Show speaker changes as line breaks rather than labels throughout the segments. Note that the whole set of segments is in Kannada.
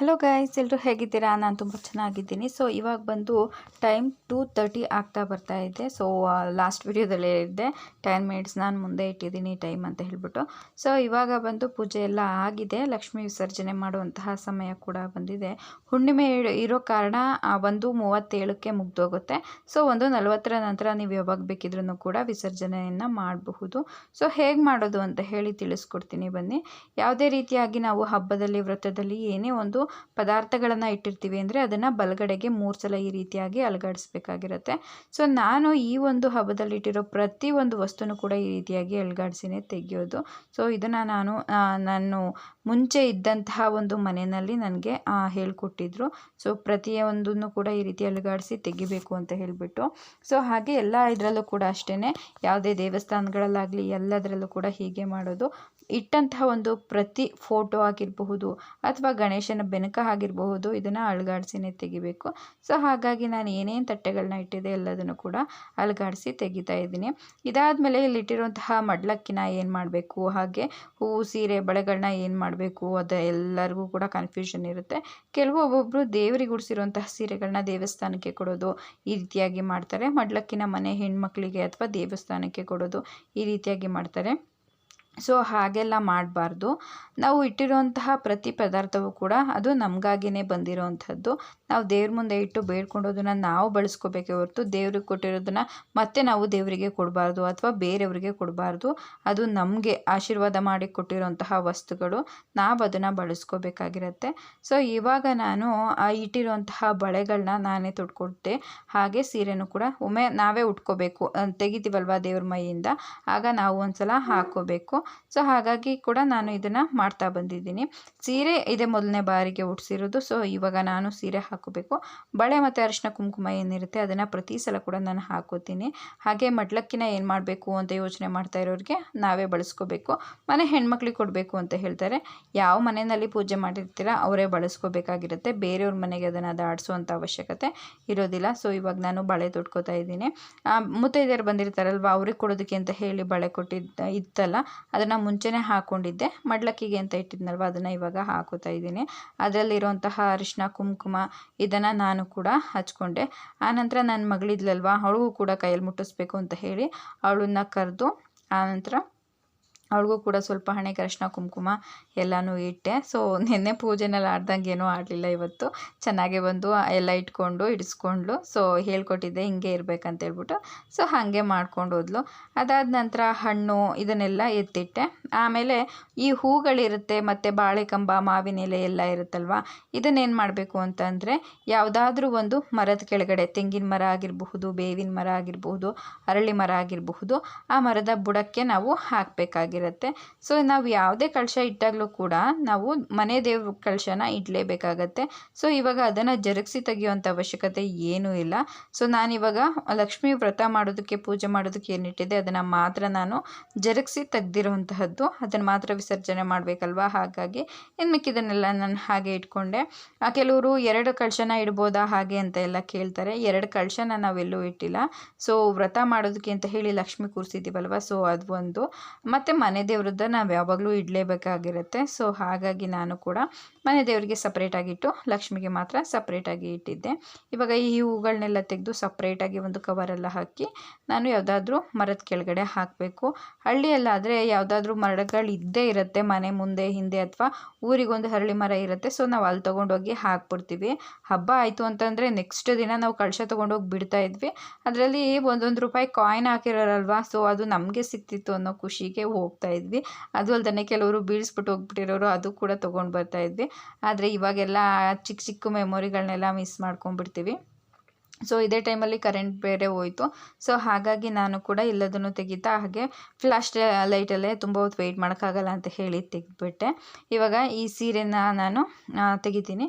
ಹಲೋ ಗೈಸ್ ಎಲ್ಲರೂ ಹೇಗಿದ್ದೀರಾ? ನಾನು ತುಂಬ ಚೆನ್ನಾಗಿದ್ದೀನಿ. ಸೊ ಇವಾಗ ಬಂದು ಟೈಮ್ ಟೂ ತರ್ಟಿ ಆಗ್ತಾ ಬರ್ತಾ ಇದೆ. ಸೊ ಲಾಸ್ಟ್ ವಿಡಿಯೋದಲ್ಲಿ ಹೇಳಿದ್ದೆ ಟೆನ್ ಮಿನಿಟ್ಸ್ ನಾನು ಮುಂದೆ ಇಟ್ಟಿದ್ದೀನಿ ಟೈಮ್ ಅಂತ ಹೇಳ್ಬಿಟ್ಟು. ಸೊ ಇವಾಗ ಬಂದು ಪೂಜೆ ಎಲ್ಲ ಆಗಿದೆ. ಲಕ್ಷ್ಮೀ ವಿಸರ್ಜನೆ ಮಾಡುವಂತಹ ಸಮಯ ಕೂಡ ಬಂದಿದೆ. ಹುಣ್ಣಿಮೆ ಇರೋ- ಕಾರಣ ಒಂದು ಮೂವತ್ತೇಳಕ್ಕೆ ಮುಗ್ದೋಗುತ್ತೆ. ಸೊ ಒಂದು ನಲವತ್ತರ ನಂತರ ನೀವು ಯಾವಾಗ ಬೇಕಿದ್ರೂ ಕೂಡ ವಿಸರ್ಜನೆಯನ್ನು ಮಾಡಬಹುದು. ಸೊ ಹೇಗೆ ಮಾಡೋದು ಅಂತ ಹೇಳಿ ತಿಳಿಸ್ಕೊಡ್ತೀನಿ ಬನ್ನಿ. ಯಾವುದೇ ರೀತಿಯಾಗಿ ನಾವು ಹಬ್ಬದಲ್ಲಿ, ವ್ರತದಲ್ಲಿ ಏನೇ ಒಂದು ಪದಾರ್ಥಗಳನ್ನು ಇಟ್ಟಿರ್ತೀವಿ ಅಂದರೆ ಅದನ್ನು ಬಲಗಡೆಗೆ ಮೂರು ಸಲ ಈ ರೀತಿಯಾಗಿ ಅಲುಗಾಡಿಸ್ಬೇಕಾಗಿರುತ್ತೆ. ಸೊ ನಾನು ಈ ಒಂದು ಹಬ್ಬದಲ್ಲಿ ಇಟ್ಟಿರೋ ಪ್ರತಿ ಒಂದು ವಸ್ತುನು ಕೂಡ ಈ ರೀತಿಯಾಗಿ ಅಲುಗಾಡಿಸಿನೇ ತೆಗೆಯೋದು. ಸೊ ಇದನ್ನು ನಾನು ನಾನು ಮುಂಚೆ ಇದ್ದಂತಹ ಒಂದು ಮನೆಯಲ್ಲಿ ನನಗೆ ಹೇಳಿಕೊಟ್ಟಿದ್ರು. ಸೊ ಪ್ರತಿಯೊಂದನ್ನು ಕೂಡ ಈ ರೀತಿ ಅಲುಗಾಡಿಸಿ ತೆಗಿಬೇಕು ಅಂತ ಹೇಳಿಬಿಟ್ಟು. ಸೊ ಹಾಗೆ ಎಲ್ಲ ಇದರಲ್ಲೂ ಕೂಡ ಅಷ್ಟೇ ಯಾವುದೇ ದೇವಸ್ಥಾನಗಳಲ್ಲಾಗಲಿ ಎಲ್ಲದರಲ್ಲೂ ಕೂಡ ಹೀಗೆ ಮಾಡೋದು. ಇಟ್ಟಂತಹ ಒಂದು ಪ್ರತಿ ಫೋಟೋ ಆಗಿರಬಹುದು ಅಥವಾ ಗಣೇಶನ ಬೆನಕ ಆಗಿರಬಹುದು, ಇದನ್ನು ಅಲುಗಾಡಿಸಿನೇ ತೆಗಿಬೇಕು. ಸೊ, ಹಾಗಾಗಿ ನಾನು ಏನೇನು ತಟ್ಟೆಗಳನ್ನ ಇಟ್ಟಿದೆ ಎಲ್ಲದನ್ನು ಕೂಡ ಅಲುಗಾಡಿಸಿ ತೆಗಿತಾ ಇದ್ದೀನಿ. ಇದಾದಮೇಲೆ ಇಲ್ಲಿಟ್ಟಿರುವಂತಹ ಮಡ್ಲಕ್ಕಿನ ಏನು ಮಾಡಬೇಕು, ಹಾಗೆ ಹೂವು, ಸೀರೆ ಬಳೆಗಳನ್ನ ಏನು ಮಾಡಬೇಕು, ಅದು ಎಲ್ಲರಿಗೂ ಕೂಡ ಕನ್ಫ್ಯೂಷನ್ ಇರುತ್ತೆ. ಕೆಲವು ಒಬ್ಬೊಬ್ಬರು ದೇವರಿಗೆ ಉಡಿಸಿರುವಂತಹ ಸೀರೆಗಳನ್ನ ದೇವಸ್ಥಾನಕ್ಕೆ ಕೊಡೋದು ಈ ರೀತಿಯಾಗಿ ಮಾಡ್ತಾರೆ. ಮಡ್ಲಕ್ಕಿನ ಮನೆ ಹೆಣ್ಮಕ್ಳಿಗೆ ಅಥವಾ ದೇವಸ್ಥಾನಕ್ಕೆ ಕೊಡೋದು ಈ ರೀತಿಯಾಗಿ ಮಾಡ್ತಾರೆ. ಸೊ ಹಾಗೆಲ್ಲ ಮಾಡಬಾರ್ದು. ನಾವು ಇಟ್ಟಿರುವಂತಹ ಪ್ರತಿ ಪದಾರ್ಥವು ಕೂಡ ಅದು ನಮಗಾಗಿನೇ ಬಂದಿರೋವಂಥದ್ದು ನಾವು ದೇವ್ರ ಮುಂದೆ ಇಟ್ಟು ಬೇಡ್ಕೊಂಡೋದನ್ನು ನಾವು ಬಳಸ್ಕೋಬೇಕೇ ಹೊರತು ದೇವ್ರಿಗೆ ಕೊಟ್ಟಿರೋದನ್ನು ಮತ್ತೆ ನಾವು ದೇವರಿಗೆ ಕೊಡಬಾರ್ದು ಅಥವಾ ಬೇರೆಯವರಿಗೆ ಕೊಡಬಾರ್ದು. ಅದು ನಮಗೆ ಆಶೀರ್ವಾದ ಮಾಡಿ ಕೊಟ್ಟಿರೋಂತಹ ವಸ್ತುಗಳು. ನಾವು ಅದನ್ನು ಬಳಸ್ಕೋಬೇಕಾಗಿರುತ್ತೆ. ಸೊ ಇವಾಗ ನಾನು ಆ ಇಟ್ಟಿರುವಂತಹ ಬಳೆಗಳನ್ನ ನಾನೇ ತೊಟ್ಕೊಡ್ತೆ ಹಾಗೆ ಸೀರೆನೂ ಕೂಡ ಒಮ್ಮೆ ನಾವೇ ಉಟ್ಕೋಬೇಕು. ತೆಗಿತೀವಲ್ವ ದೇವ್ರ ಮೈಯಿಂದ? ಆಗ ನಾವು ಒಂದ್ಸಲ ಹಾಕ್ಕೋಬೇಕು ಸೊ ಹಾಗಾಗಿ ಕೂಡ ನಾನು ಇದನ್ನು ಮಾಡ್ತಾ ಬಂದಿದ್ದೀನಿ. ಸೀರೆ ಇದೇ ಮೊದಲನೇ ಬಾರಿಗೆ ಉಟ್ಸಿರೋದು. ಸೊ ಇವಾಗ ನಾನು ಸೀರೆ ಹಾಕೋಬೇಕು. ಬಳೆ ಮತ್ತು ಅರಿಶಿನ ಕುಂಕುಮ ಏನಿರುತ್ತೆ ಅದನ್ನು ಪ್ರತಿ ಸಲ ಕೂಡ ನಾನು ಹಾಕೋತೀನಿ. ಹಾಗೆ ಮಡ್ಲಕ್ಕಿನ ಏನು ಮಾಡಬೇಕು ಅಂತ ಯೋಚನೆ ಮಾಡ್ತಾ ಇರೋರಿಗೆ ನಾವೇ ಬಳಸ್ಕೋಬೇಕು. ಮನೆ ಹೆಣ್ಮಕ್ಳಿಗೆ ಕೊಡಬೇಕು ಅಂತ ಹೇಳ್ತಾರೆ. ಯಾವ ಮನೆಯಲ್ಲಿ ಪೂಜೆ ಮಾಡಿರ್ತೀರ ಅವರೇ ಬಳಸ್ಕೋಬೇಕಾಗಿರುತ್ತೆ. ಬೇರೆಯವ್ರ ಮನೆಗೆ ಅದನ್ನು ದಾಡಿಸುವಂಥ ಅವಶ್ಯಕತೆ ಇರೋದಿಲ್ಲ. ಸೊ ಇವಾಗ ನಾನು ಬಳೆ ತೊಟ್ಕೋತಾ ಇದ್ದೀನಿ. ಮುತ್ತೈದೆಯರು ಬಂದಿರ್ತಾರಲ್ವ, ಅವ್ರಿಗೆ ಕೊಡೋದಕ್ಕೆ ಅಂತ ಹೇಳಿ ಬಳೆ ಕೊಟ್ಟಿದ್ದ, ಇತ್ತಲ್ಲ, ಅದನ್ನು ಮುಂಚೆನೇ ಹಾಕ್ಕೊಂಡಿದ್ದೆ ಮಡ್ಲಕ್ಕಿಗೆ ಅಂತ ಇಟ್ಟಿದ್ನಲ್ವ, ಅದನ್ನು ಇವಾಗ ಹಾಕೋತಾ ಇದ್ದೀನಿ. ಅದರಲ್ಲಿರುವಂತಹ ಅರಿಶಿನ, ಕುಂಕುಮ ಇದನ್ನು ನಾನು ಕೂಡ ಹಚ್ಕೊಂಡೆ. ಆನಂತರ ನನ್ನ ಮಗಳಿದ್ಲಲ್ವ, ಅವಳಿಗೂ ಕೂಡ ಕೈಯಲ್ಲಿ ಮುಟ್ಟಿಸ್ಬೇಕು ಅಂತ ಹೇಳಿ ಅವಳನ್ನ ಕರೆದು ಆನಂತರ ಅವಳಿಗೂ ಕೂಡ ಸ್ವಲ್ಪ ಹಣೆ ಅರಿಶಿನ ಕುಂಕುಮ ಎಲ್ಲನೂ ಇಟ್ಟೆ. ಸೊ ನಿನ್ನೆ ಪೂಜೆನೆಲ್ಲ ಆಡ್ದಂಗೆ ಏನೂ ಆಡಲಿಲ್ಲ ಇವತ್ತು. ಚೆನ್ನಾಗೆ ಬಂದು ಎಲ್ಲ ಇಟ್ಕೊಂಡು ಇಡಿಸ್ಕೊಂಡ್ಲು ಸೊ ಹೇಳ್ಕೊಟ್ಟಿದ್ದೆ ಹಿಂಗೆ ಇರಬೇಕಂತ ಹೇಳ್ಬಿಟ್ಟು ಸೊ ಹಾಗೆ ಮಾಡ್ಕೊಂಡು ಹೋದ್ಲು. ಅದಾದ ನಂತರ ಹಣ್ಣು ಇದನ್ನೆಲ್ಲ ಎತ್ತಿಟ್ಟೆ. ಆಮೇಲೆ ಈ ಹೂಗಳಿರುತ್ತೆ, ಮತ್ತು ಬಾಳೆಕಂಬ, ಮಾವಿನ ಎಲೆ ಎಲ್ಲ ಇರುತ್ತಲ್ವ, ಇದನ್ನೇನು ಮಾಡಬೇಕು ಅಂತಂದರೆ ಯಾವುದಾದ್ರೂ ಒಂದು ಮರದ ಕೆಳಗಡೆ, ತೆಂಗಿನ ಮರ ಆಗಿರಬಹುದು, ಬೇವಿನ ಮರ ಆಗಿರಬಹುದು, ಅರಳಿ ಮರ ಆಗಿರಬಹುದು, ಆ ಮರದ ಬುಡಕ್ಕೆ ನಾವು ಹಾಕಬೇಕಾಗಿರುತ್ತೆ. ಸೊ ನಾವು ಯಾವುದೇ ಕಳಶ ಇಟ್ಟಾಗಲೂ ಕೂಡ ನಾವು ಮನೆ ದೇವ್ರ ಕಳಶನ ಇಡಲೇಬೇಕಾಗತ್ತೆ. ಸೊ ಇವಾಗ ಅದನ್ನು ಜರುಗಿಸಿ ತೆಗೆಯುವಂಥ ಅವಶ್ಯಕತೆ ಏನೂ ಇಲ್ಲ. ಸೊ ನಾನಿವಾಗ ಲಕ್ಷ್ಮೀ ವ್ರತ ಮಾಡೋದಕ್ಕೆ, ಪೂಜೆ ಮಾಡೋದಕ್ಕೆ ಏನಿಟ್ಟಿದೆ, ಅದನ್ನು ಮಾತ್ರ ನಾನು ಜರುಗಿಸಿ ತೆಗ್ದಿರುವಂತಹದ್ದು. ಅದನ್ನು ಮಾತ್ರ ವಿಸರ್ಜನೆ ಮಾಡಬೇಕಲ್ವಾ? ಹಾಗಾಗಿ ಇನ್ನು ಮಿಕ್ಕಿದನ್ನೆಲ್ಲ ನಾನು ಹಾಗೆ ಇಟ್ಕೊಂಡೆ. ಕೆಲವರು ಎರಡು ಕಳಶನ ಇಡ್ಬೋದಾ, ಹಾಗೆ ಅಂತ ಎಲ್ಲ ಕೇಳ್ತಾರೆ. ಎರಡು ಕಳಶನ ನಾವೆಲ್ಲೂ ಇಟ್ಟಿಲ್ಲ. ಸೊ ವ್ರತ ಮಾಡೋದಕ್ಕೆ ಅಂತ ಹೇಳಿ ಲಕ್ಷ್ಮಿ ಕೂರಿಸಿದ್ದೀವಲ್ವ? ಸೊ ಅದು ಒಂದು. ಮತ್ತು ಮನೆ ದೇವ್ರದ್ದು ನಾವು ಯಾವಾಗಲೂ ಇಡಲೇಬೇಕಾಗಿರುತ್ತೆ. ಸೊ ಹಾಗಾಗಿ ನಾನು ಕೂಡ ಮನೆ ದೇವರಿಗೆ ಸಪ್ರೇಟಾಗಿಟ್ಟು ಲಕ್ಷ್ಮಿಗೆ ಮಾತ್ರ ಸಪ್ರೇಟಾಗಿ ಇಟ್ಟಿದ್ದೆ. ಇವಾಗ ಈ ಹೂಗಳನ್ನೆಲ್ಲ ತೆಗೆದು ಸಪ್ರೇಟಾಗಿ ಒಂದು ಕವರೆಲ್ಲ ಹಾಕಿ, ನಾನು ಯಾವುದಾದ್ರೂ ಮರದ ಕೆಳಗಡೆ ಹಾಕಬೇಕು. ಹಳ್ಳಿಯಲ್ಲಾದರೆ ಯಾವುದಾದ್ರೂ ಮರಗಳು ಇದ್ದೇ ಇರುತ್ತೆ, ಮನೆ ಮುಂದೆ, ಹಿಂದೆ ಅಥವಾ ಊರಿಗೊಂದು ಹರಳಿ ಮರ ಇರುತ್ತೆ. ಸೊ ನಾವು ಅಲ್ಲಿ ತೊಗೊಂಡೋಗಿ ಹಾಕ್ಬಿಡ್ತೀವಿ. ಹಬ್ಬ ಆಯಿತು ಅಂತಂದರೆ ನೆಕ್ಸ್ಟ್ ದಿನ ನಾವು ಕಳಶ ತೊಗೊಂಡೋಗಿ ಬಿಡ್ತಾ ಇದ್ವಿ. ಅದರಲ್ಲಿ ಒಂದೊಂದು ರೂಪಾಯಿ ಕಾಯಿನ್ ಹಾಕಿರೋರಲ್ವಾ? ಸೊ ಅದು ನಮಗೆ ಸಿಕ್ತಿತ್ತು ಅನ್ನೋ ಖುಷಿಗೆ ಹೋಗ್ತಾ ಇದ್ವಿ. ಅದು ಅಲ್ದೇ ಕೆಲವರು ಬೀಳಿಸ್ಬಿಟ್ಟು ಹೋಗ್ಬಿಟ್ಟಿರೋರು ಅದು ಕೂಡ ತೊಗೊಂಡು ಬರ್ತಾ ಇದ್ವಿ. ಆದರೆ ಇವಾಗೆಲ್ಲ ಚಿಕ್ಕ ಚಿಕ್ಕ ಮೆಮೊರಿಗಳನ್ನೆಲ್ಲ ಮಿಸ್ ಮಾಡ್ಕೊಂಡ್ಬಿಡ್ತೀವಿ. ಸೊ ಇದೇ ಟೈಮಲ್ಲಿ ಕರೆಂಟ್ ಬೇರೆ ಹೋಯಿತು. ಸೊ ಹಾಗಾಗಿ ನಾನು ಕೂಡ ಎಲ್ಲದನ್ನು ತೆಗಿತಾ ಹಾಗೆ ಫ್ಲಾಶ್ ಲೈಟಲ್ಲೇ ತುಂಬ ಹೊತ್ತು ವೆಯ್ಟ್ ಮಾಡೋಕ್ಕಾಗಲ್ಲ ಅಂತ ಹೇಳಿ ತೆಗೆದ್ಬಿಟ್ಟೆ. ಇವಾಗ ಈ ಸೀರೆನ ನಾನು ತೆಗಿತೀನಿ.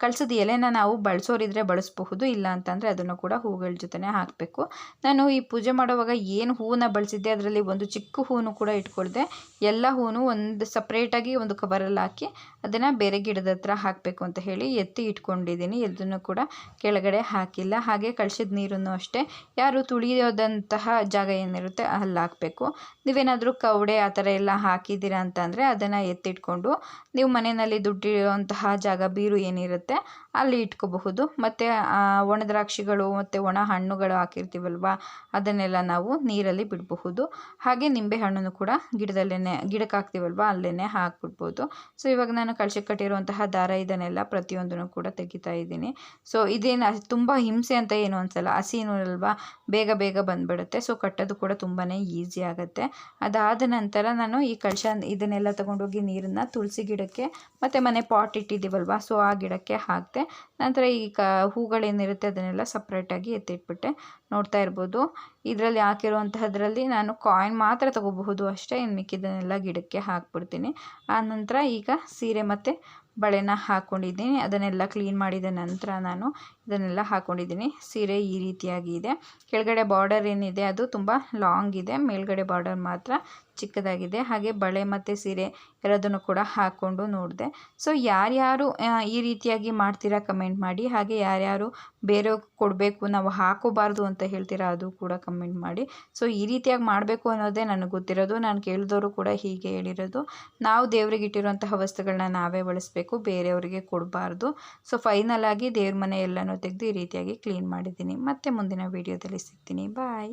ಕಳ್ಸದ ಎಲೆನ ನಾವು ಬಳಸೋರಿದ್ರೆ ಬಳಸಬಹುದು, ಇಲ್ಲ ಅಂತಂದರೆ ಅದನ್ನು ಕೂಡ ಹೂಗಳ ಜೊತೆನೇ ಹಾಕಬೇಕು. ನಾನು ಈ ಪೂಜೆ ಮಾಡುವಾಗ ಏನು ಹೂವನ್ನ ಬಳಸಿದ್ದೆ, ಅದರಲ್ಲಿ ಒಂದು ಚಿಕ್ಕ ಹೂವನ್ನು ಕೂಡ ಇಟ್ಕೊಳ್ದೆ. ಎಲ್ಲ ಹೂವು ಒಂದು ಸಪ್ರೇಟಾಗಿ ಒಂದು ಕವರಲ್ಲಿ ಹಾಕಿ ಅದನ್ನು ಬೇರೆ ಗಿಡದ ಹತ್ರ ಹಾಕಬೇಕು ಅಂತ ಹೇಳಿ ಎತ್ತಿ ಇಟ್ಕೊಂಡಿದ್ದೀನಿ. ಎಲ್ಲದನ್ನು ಕೂಡ ಕೆಳಗಡೆ ಹಾಕಿಲ್ಲ. ಹಾಗೆ ಕಳಿಸಿದ ನೀರನ್ನು ಅಷ್ಟೇ. ಯಾರು ತುಳಿಯೋದಂತಹ ಜಾಗ ಏನಿರುತ್ತೆ ಅಲ್ಲಿ ಹಾಕಬೇಕು. ನೀವೇನಾದರೂ ಕವಡೆ ಆ ಥರ ಎಲ್ಲ ಹಾಕಿದ್ದೀರಾ ಅಂತಂದರೆ ಅದನ್ನು ಎತ್ತಿಟ್ಕೊಂಡು ನೀವು ಮನೆಯಲ್ಲಿ ದುಡ್ಡಿರುವಂತಹ ಜಾಗ ಬೀರು ಏನಿರುತ್ತೆ ಅಲ್ಲಿ ಇಟ್ಕೋಬಹುದು. ಮತ್ತು ಒಣ ದ್ರಾಕ್ಷಿಗಳು ಮತ್ತು ಒಣ ಹಣ್ಣುಗಳು ಹಾಕಿರ್ತೀವಲ್ವ, ಅದನ್ನೆಲ್ಲ ನಾವು ನೀರಲ್ಲಿ ಬಿಡಬಹುದು. ಹಾಗೆ ನಿಂಬೆ ಹಣ್ಣನ್ನು ಕೂಡ ಗಿಡದಲ್ಲೇ ಗಿಡಕ್ಕೆ ಹಾಕ್ತೀವಲ್ವ ಅಲ್ಲೇ ಹಾಕ್ಬಿಡ್ಬೋದು. ಸೊ, ಇವಾಗ ನಾನು ಕಳಶಕ್ಕೆ ಕಟ್ಟಿರುವಂತಹ ದಾರ ಇದನ್ನೆಲ್ಲ ಪ್ರತಿಯೊಂದನ್ನು ಕೂಡ ತೆಗಿತಾ ಇದ್ದೀನಿ. ಸೊ, ಇದೇನು, ತುಂಬ ಹಿಂಸೆ ಅಂತ ಏನು ಅನಿಸಲ್ಲ. ಹಸಿನೂ ಅಲ್ವಾ? ಬೇಗ ಬೇಗ ಬಂದುಬಿಡುತ್ತೆ. ಸೊ ಕಟ್ಟೋದು ಕೂಡ ತುಂಬಾ ಈಸಿ ಆಗುತ್ತೆ. ಅದಾದ ನಂತರ ನಾನು ಈ ಕಳಶ ಇದನ್ನೆಲ್ಲ ತೊಗೊಂಡೋಗಿ ನೀರನ್ನು ತುಳಸಿ ಗಿಡಕ್ಕೆ ಮತ್ತು ಮನೆ ಪಾಟ್ ಇಟ್ಟಿದ್ದೀವಲ್ವ? ಸೊ ಆ ಗಿಡಕ್ಕೆ ಹಾಕಿದೆ. ನಂತರ ಈ ಕ ಹೂಗಳೇನಿರುತ್ತೆ ಅದನ್ನೆಲ್ಲ ಸಪ್ರೇಟಾಗಿ ಎತ್ತಿಟ್ಬಿಟ್ಟೆ. ನೋಡ್ತಾ ಇರ್ಬೋದು. ಇದರಲ್ಲಿ ಹಾಕಿರುವಂತಹದ್ರಲ್ಲಿ ನಾನು ಕಾಯಿನ್ ಮಾತ್ರ ತಗೋಬಹುದು ಅಷ್ಟೇ. ಇನ್ನು ಮಿಕ್ಕಿದ್ದನ್ನೆಲ್ಲ ಗಿಡಕ್ಕೆ ಹಾಕ್ಬಿಡ್ತೀನಿ. ಆ ನಂತರ ಈಗ ಸೀರೆ ಮತ್ತು ಬಳೆನ ಹಾಕ್ಕೊಂಡಿದ್ದೀನಿ ಅದನ್ನೆಲ್ಲ ಕ್ಲೀನ್ ಮಾಡಿದ ನಂತರ ನಾನು ಇದನ್ನೆಲ್ಲ ಹಾಕ್ಕೊಂಡಿದ್ದೀನಿ ಸೀರೆ ಈ ರೀತಿಯಾಗಿ ಇದೆ. ಕೆಳಗಡೆ ಬಾರ್ಡರ್ ಏನಿದೆ ಅದು ತುಂಬ ಲಾಂಗ್ ಇದೆ. ಮೇಲ್ಗಡೆ ಬಾರ್ಡರ್ ಮಾತ್ರ ಚಿಕ್ಕದಾಗಿದೆ. ಹಾಗೆ ಬಳೆ ಮತ್ತು ಸೀರೆ ಎಲ್ಲದನ್ನು ಕೂಡ ಹಾಕ್ಕೊಂಡು ನೋಡಿದೆ. ಸೊ ಯಾರ್ಯಾರು ಈ ರೀತಿಯಾಗಿ ಮಾಡ್ತೀರಾ ಕಮೆಂಟ್ ಮಾಡಿ. ಹಾಗೆ ಯಾರ್ಯಾರು ಬೇರೆಯವ್ರಿಗೆ ಕೊಡಬೇಕು, ನಾವು ಹಾಕೋಬಾರ್ದು ಅಂತ ಹೇಳ್ತೀರಾ ಅದು ಕೂಡ ಕಮೆಂಟ್ ಮಾಡಿ. ಸೊ ಈ ರೀತಿಯಾಗಿ ಮಾಡಬೇಕು ಅನ್ನೋದೇ ನನಗೆ ಗೊತ್ತಿರೋದು. ನಾನು ಕೇಳಿದವರು ಕೂಡ ಹೀಗೆ ಹೇಳಿರೋದು. ನಾವು ದೇವರಿಗೆ ಇಟ್ಟಿರುವಂತಹ ವಸ್ತುಗಳನ್ನ ನಾವೇ ಬಳಸಬೇಕು, ಬೇರೆಯವರಿಗೆ ಕೊಡಬಾರ್ದು. ಸೊ ಫೈನಲ್ ಆಗಿ ದೇವ್ರ ಮನೆ ಎಲ್ಲನೂ ತೆಗೆದು ಈ ರೀತಿಯಾಗಿ ಕ್ಲೀನ್ ಮಾಡಿದ್ದೀನಿ. ಮತ್ತೆ ಮುಂದಿನ ವೀಡಿಯೋದಲ್ಲಿ ಸಿಗ್ತೀನಿ. ಬಾಯ್